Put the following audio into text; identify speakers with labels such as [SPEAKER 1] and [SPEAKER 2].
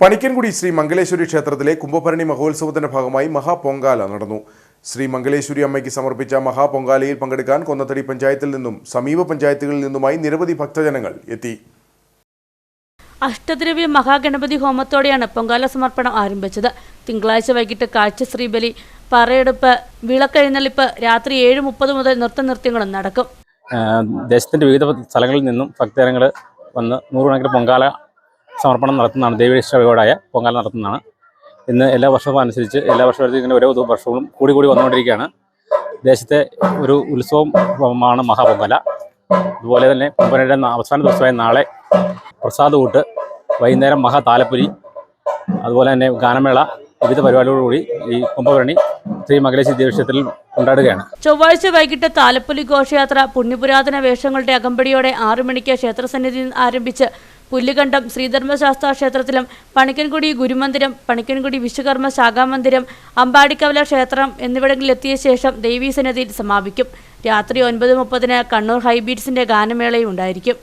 [SPEAKER 1] പണിക്കൻകുടി ശ്രീ മംഗലേശ്വരി ക്ഷേത്രത്തിലെ കുംഭഭരണി മഹോത്സവത്തിന്റെ ഭാഗമായി മഹാപൊങ്കാല നടന്നു. ശ്രീ മംഗലേശ്വരി അമ്മയ്ക്ക് സമർപ്പിച്ച മഹാപൊങ്കാലയിൽ പങ്കെടുക്കാൻ കൊന്നത്തടി പഞ്ചായത്തിൽ നിന്നും സമീപ പഞ്ചായത്തുകളിൽ നിന്നുമായി നിരവധി ഭക്തജനങ്ങൾ എത്തി.
[SPEAKER 2] അഷ്ടദ്രവ്യ മഹാഗണപതി ഹോമത്തോടെയാണ് പൊങ്കാല സമർപ്പണം ആരംഭിച്ചത്. തിങ്കളാഴ്ച വൈകിട്ട് കാഴ്ച ശ്രീബലി പറയെടുപ്പ് വിളക്കെഴുന്നള്ളിപ്പ് രാത്രി ഏഴ് മുപ്പത് മുതൽ നൃത്തനൃത്യങ്ങളും നടക്കും.
[SPEAKER 3] ദേശത്തിന്റെ വിവിധ സ്ഥലങ്ങളിൽ നിന്നും ഭക്തജനങ്ങൾ വന്ന് നൂറുകണക്കിന് പൊങ്കാല സമർപ്പണം നടത്തുന്നതാണ്. ദേവീഷ്ടയോടായ പൊങ്കാല നടത്തുന്നതാണ്. ഇന്ന് എല്ലാ വർഷവും അനുസരിച്ച് എല്ലാ വർഷവും ഇങ്ങനെ ഓരോ വർഷവും കൂടി കൂടി വന്നുകൊണ്ടിരിക്കുകയാണ്. ദേശത്തെ ഒരു ഉത്സവമാണ് മഹാപൊങ്കല. അതുപോലെ തന്നെ പൊമ്പനയുടെ അവസാന ദിവസമായ നാളെ പ്രസാദ് കൂട്ട് വൈകുന്നേരം മഹാ താലപ്പൊലി അതുപോലെ തന്നെ ഗാനമേള വിവിധ പരിപാടികളോടുകൂടി ഈ കുംഭഭരണി ശ്രീ മംഗലേശ്വരി ദേവക്ഷേത്രത്തിൽ കൊണ്ടാടുകയാണ്.
[SPEAKER 2] ചൊവ്വാഴ്ച വൈകിട്ട് താലപ്പൊലി ഘോഷയാത്ര പുണ്യപുരാതന വേഷങ്ങളുടെ അകമ്പടിയോടെ ആറു മണിക്ക് ക്ഷേത്രസന്നിധിയിൽ ആരംഭിച്ച് പുല്ലുകണ്ടം ശ്രീധർമ്മശാസ്ത്ര ക്ഷേത്രത്തിലും പണിക്കൻകുടി ഗുരുമന്ദിരം പണിക്കൻകുടി വിശ്വകർമ്മ ശാഖാമന്ദിരം അമ്പാടിക്കവല ക്ഷേത്രം എന്നിവിടങ്ങളിലെത്തിയ ശേഷം ദേവീസന്നിധിയിൽ സമാപിക്കും. രാത്രി ഒൻപത് മുപ്പതിന് കണ്ണൂർ ഹൈബീറ്റ്സിന്റെ ഗാനമേളയും ഉണ്ടായിരിക്കും.